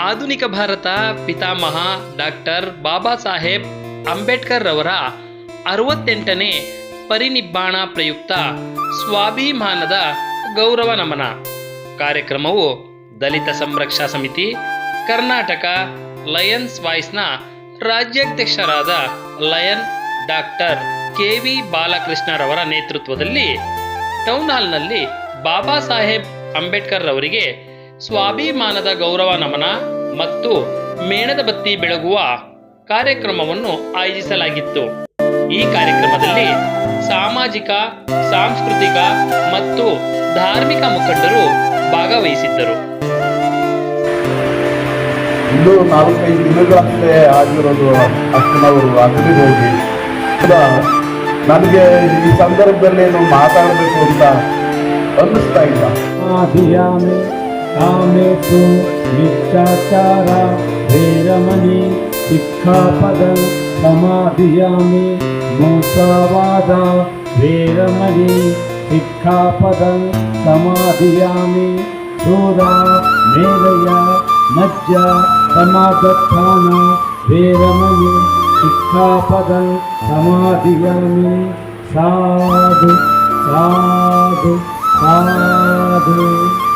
ಆಧುನಿಕ ಭಾರತ, ಪಿತಾಮಹ, ಡಾಕ್ಟರ್ ಬಾಬಾ ಸಾಹೇಬ್ ಅಂಬೇಡ್ಕರ್ ರವರ ಅರವತ್ತೆಂಟನೇ ಪರಿನಿಬ್ಬಾಣ ಪ್ರಯುಕ್ತ ಸ್ವಾಭಿಮಾನದ ಗೌರವ ನಮನ. ಕಾರ್ಯಕ್ರಮವು ದಲಿತ ಸಂರಕ್ಷಾ ಸಮಿತಿ, ಕರ್ನಾಟಕ ಲಯನ್ಸ್ ವಾಯ್ಸ್ನ ರಾಜ್ಯಾಧ್ಯಕ್ಷರಾದ ಲಯನ್ ಡಾಕ್ಟರ್ ಕೆ ವಿ ಬಾಲಕೃಷ್ಣರವರ ನೇತೃತ್ವದಲ್ಲಿ ಟೌನ್ ಹಾಲ್ನಲ್ಲಿ ಬಾಬಾ ಸಾಹೇಬ್ ಅಂಬೇಡ್ಕರ್ ರವರಿಗೆ ಸ್ವಾಭಿಮಾನದ ಗೌರವ ನಮನ ಮತ್ತು ಮೇಣದ ಬತ್ತಿ ಬೆಳಗುವ ಕಾರ್ಯಕ್ರಮವನ್ನು ಆಯೋಜಿಸಲಾಗಿತ್ತು. ಈ ಕಾರ್ಯಕ್ರಮದಲ್ಲಿ ಸಾಮಾಜಿಕ ಸಾಂಸ್ಕೃತಿಕ ಮತ್ತು ಧಾರ್ಮಿಕ ಮುಖಂಡರು ಭಾಗವಹಿಸಿದ್ದರು. ಇನ್ನು ನಾಲ್ಕೈದು ದಿನಗಳಷ್ಟೇ ಆಗಿರೋದು ಅಷ್ಟು ನಾವು ಅಗಲಿ ಹೋಗಿ. ನನಗೆ ಈ ಸಂದರ್ಭದಲ್ಲಿ ಮಾತಾಡಬೇಕು ಅಂತ ಅನ್ನಿಸ್ತಾ ಇಲ್ಲ. शिक्षापदं समाधियामि। मूसावाद वैरमणि शिक्षापदं समाधियामि। शूरा मेरया मज्जा समागत्थान वैरमणि शिक्षापदं समाधियामि। साधु साधु साधु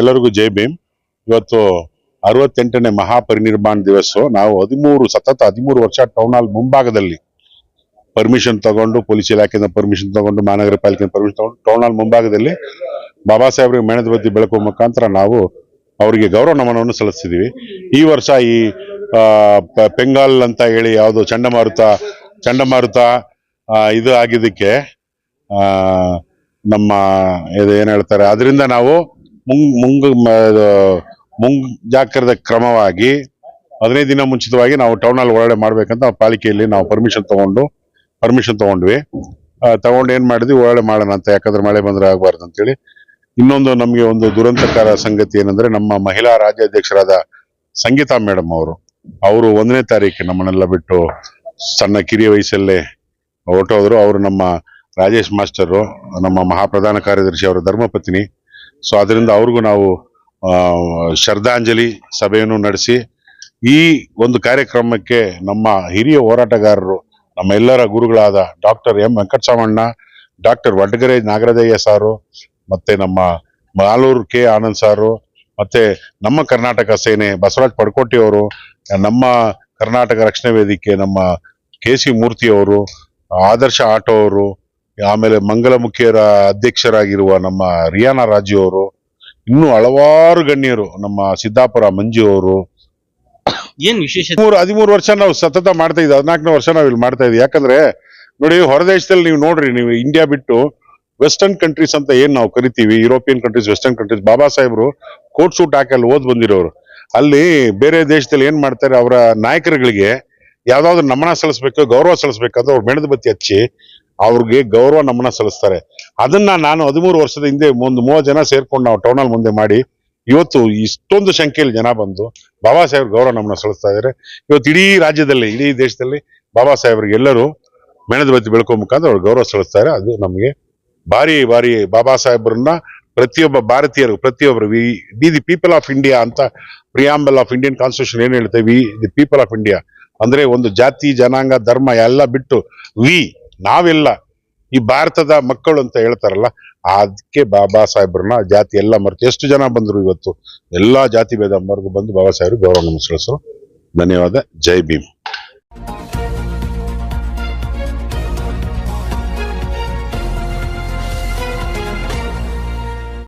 ಎಲ್ಲರಿಗೂ ಜೈ ಭೀಮ್. ಇವತ್ತು ಅರವತ್ತೆಂಟನೇ ಮಹಾಪರಿನಿರ್ಮಾಣ ದಿವಸ. ನಾವು ಹದಿಮೂರು, ಸತತ ಹದಿಮೂರು ವರ್ಷ ಟೌನ್ ಹಾಲ್ ಮುಂಭಾಗದಲ್ಲಿ ಪರ್ಮಿಷನ್ ತಗೊಂಡು ಪೊಲೀಸ್ ಇಲಾಖೆಯಿಂದ ಪರ್ಮಿಷನ್ ತಗೊಂಡು, ಮಹಾನಗರ ಪಾಲಿಕೆಯಿಂದ ಪರ್ಮಿಷನ್ ತಗೊಂಡು ಟೌನ್ ಹಾಲ್ ಮುಂಭಾಗದಲ್ಲಿ ಬಾಬಾ ಸಾಹೇಬ್ರಿಗೆ ಮೇಣದ ಬತ್ತಿ ಬೆಳಕುವ ಮುಖಾಂತರ ನಾವು ಅವರಿಗೆ ಗೌರವ ನಮನವನ್ನು ಸಲ್ಲಿಸ್ತಿದ್ದೀವಿ ಈ ವರ್ಷ ಈ ಪೆಂಗಾಲ್ ಅಂತ ಹೇಳಿ ಯಾವುದು ಚಂಡಮಾರುತ ಚಂಡಮಾರುತ ಇದು ಆಗಿದ್ದಕ್ಕೆ ನಮ್ಮ, ಇದು ಏನು ಹೇಳ್ತಾರೆ, ಅದರಿಂದ ನಾವು ಮುಂಗ್ ಮುಂಗ್ ಮ- ಇದು ಮುಂಜಾಗ್ರದ ಕ್ರಮವಾಗಿ ಹದಿನೈದು ದಿನ ಮುಂಚಿತವಾಗಿ ನಾವು ಟೌನ್ ಅಲ್ಲಿ ಒಳಗಡೆ ಮಾಡ್ಬೇಕಂತ ಪಾಲಿಕೆಯಲ್ಲಿ ನಾವು ಪರ್ಮಿಷನ್ ತಗೊಂಡು ಪರ್ಮಿಷನ್ ತಗೊಂಡ್ವಿ. ತಗೊಂಡು ಏನ್ ಮಾಡಿದ್ವಿ? ಒಳಗಡೆ ಮಾಡೋಣ ಅಂತ. ಯಾಕಂದ್ರೆ ಮಳೆ ಬಂದ್ರೆ ಆಗಬಾರ್ದು ಅಂತೇಳಿ. ಇನ್ನೊಂದು ನಮಗೆ ಒಂದು ದುರಂತಕರ ಸಂಗತಿ ಏನಂದ್ರೆ ನಮ್ಮ ಮಹಿಳಾ ರಾಜ್ಯಾಧ್ಯಕ್ಷರಾದ ಸಂಗೀತಾ ಮೇಡಮ್ ಅವರು ಅವರು ಒಂದನೇ ತಾರೀಕು ನಮ್ಮನ್ನೆಲ್ಲ ಬಿಟ್ಟು ಸಣ್ಣ ಕಿರಿಯ ವಯಸ್ಸಲ್ಲೇ ಹೊರಟೋದ್ರು. ಅವರು ನಮ್ಮ ರಾಜೇಶ್ ಮಾಸ್ಟರು, ನಮ್ಮ ಮಹಾಪ್ರಧಾನ ಕಾರ್ಯದರ್ಶಿ, ಅವರ ಧರ್ಮಪತ್ನಿ. ಸೊ ಅದರಿಂದ ಅವ್ರಿಗೂ ನಾವು ಶ್ರದ್ಧಾಂಜಲಿ ಸಭೆಯನ್ನು ನಡೆಸಿ, ಈ ಒಂದು ಕಾರ್ಯಕ್ರಮಕ್ಕೆ ನಮ್ಮ ಹಿರಿಯ ಹೋರಾಟಗಾರರು ನಮ್ಮ ಎಲ್ಲರ ಗುರುಗಳಾದ doctor M Venkatasamanna doctor Vadgare Nagarajaiah sir, ಮತ್ತೆ ನಮ್ಮ ಮಾಲೂರು ಕೆ ಆನಂದ್ ಸಾರು, ಮತ್ತೆ ನಮ್ಮ ಕರ್ನಾಟಕ ಸೇನೆ ಬಸವರಾಜ್ ಪಡ್ಕೋಟಿ ಅವರು, ನಮ್ಮ ಕರ್ನಾಟಕ ರಕ್ಷಣಾ ವೇದಿಕೆ ನಮ್ಮ ಕೆ ಸಿ ಮೂರ್ತಿ ಅವರು, ಆದರ್ಶ ಆಟೋ ಅವರು ಆಮೇಲೆ ಮಂಗಲಮುಖಿಯರ ಅಧ್ಯಕ್ಷರಾಗಿರುವ ನಮ್ಮ ರಿಯಾನಾ ರಾಜು ಅವರು ಇನ್ನೂ ಹಲವಾರು ಗಣ್ಯರು ನಮ್ಮ ಸಿದ್ದಾಪುರ ಮಂಜು ಅವರು. ಏನ್ ವಿಶೇಷ ಮೂರು ಹದಿಮೂರು ವರ್ಷ ನಾವು ಸತತ ಮಾಡ್ತಾ ಇದ್ದೀವಿ ಹದಿನಾಲ್ಕನೇ ವರ್ಷ ನಾವು ಇಲ್ಲಿ ಮಾಡ್ತಾ ಇದೀವಿ. ಯಾಕಂದ್ರೆ ನೋಡಿ ಹೊರದೇಶದಲ್ಲಿ ನೀವು ನೋಡ್ರಿ ನೀವು ಇಂಡಿಯಾ ಬಿಟ್ಟು ವೆಸ್ಟರ್ನ್ ಕಂಟ್ರೀಸ್ ಅಂತ ಏನ್ ನಾವು ಕರಿತೀವಿ European countries western countries Baba ಸಾಹೇಬ್ರು ಕೋಟ್ ಸೂಟ್ ಹಾಕಿ ಅಲ್ಲಿ ಓದ್ ಬಂದಿರೋರು. ಅಲ್ಲಿ ಬೇರೆ ದೇಶದಲ್ಲಿ ಏನ್ ಮಾಡ್ತಾರೆ ಅವರ ನಾಯಕರುಗಳಿಗೆ ಯಾವ್ದಾದ್ರು ನಮನ ಸಲ್ಲಿಸ್ಬೇಕು ಗೌರವ ಸಲ್ಲಿಸ್ಬೇಕಂದ್ರೆ ಅವ್ರು ಮೆಣದ ಬತ್ತಿ ಹಚ್ಚಿ ಅವ್ರಿಗೆ ಗೌರವ ನಮ್ಮನ್ನ ಸಲ್ಲಿಸ್ತಾರೆ. ಅದನ್ನ ನಾನು ಹದಿಮೂರು ವರ್ಷದ ಹಿಂದೆ ಒಂದು ಮೂವತ್ತು ಜನ ಸೇರ್ಕೊಂಡು ನಾವು ಟೌನಲ್ಲಿ ಮುಂದೆ ಮಾಡಿ, ಇವತ್ತು ಇಷ್ಟೊಂದು ಸಂಖ್ಯೆಯಲ್ಲಿ ಜನ ಬಂದು ಬಾಬಾ ಸಾಹೇಬ್ರ ಗೌರವ ನಮ್ಮನ್ನ ಸಲ್ಲಿಸ್ತಾ ಇದ್ದಾರೆ ಇವತ್ತು ಇಡೀ ರಾಜ್ಯದಲ್ಲಿ, ಇಡೀ ದೇಶದಲ್ಲಿ ಬಾಬಾ ಸಾಹೇಬ್ರಿಗೆ ಎಲ್ಲರೂ ಮೆಣದ ಬತ್ತಿ ಬೆಳಕುವ ಮುಖಾಂತರ ಅವ್ರು ಗೌರವ ಸಲ್ಲಿಸ್ತಾರೆ. ಅದು ನಮಗೆ ಭಾರಿ ಭಾರಿ ಬಾಬಾ ಸಾಹೇಬ್ರನ್ನ ಪ್ರತಿಯೊಬ್ಬ ಭಾರತೀಯರು, ಪ್ರತಿಯೊಬ್ಬರು we the the people of India ಅಂತ ಪ್ರಿಯಾಂಬಲ್ ಆಫ್ ಇಂಡಿಯನ್ ಕಾನ್ಸ್ಟಿಟ್ಯೂಷನ್ ಏನು ಹೇಳ್ತೇವೆ? We the people of India ಅಂದ್ರೆ ಒಂದು ಜಾತಿ, ಜನಾಂಗ, ಧರ್ಮ ಎಲ್ಲ ಬಿಟ್ಟು ವಿ ನಾವೆಲ್ಲ. ಈ ಭಾರತದ ಮಕ್ಕಳು ಅಂತ ಹೇಳ್ತಾರಲ್ಲ, ಅದಕ್ಕೆ ಬಾಬಾ ಸಾಹೇಬ್ರನ್ನ ಜಾತಿ ಎಲ್ಲ ಮರೆತು, ಎಷ್ಟು ಜನ ಬಂದ್ರು ಇವತ್ತು? ಎಲ್ಲಾ ಜಾತಿ ಭೇದ ಮರೆದು ಬಂದು ಬಾಬಾ ಸಾಹೇಬ್ರು ಗೌರವ ನಮಸ್ಕರಿಸರು. ಧನ್ಯವಾದ. ಜೈ ಭೀಮ್.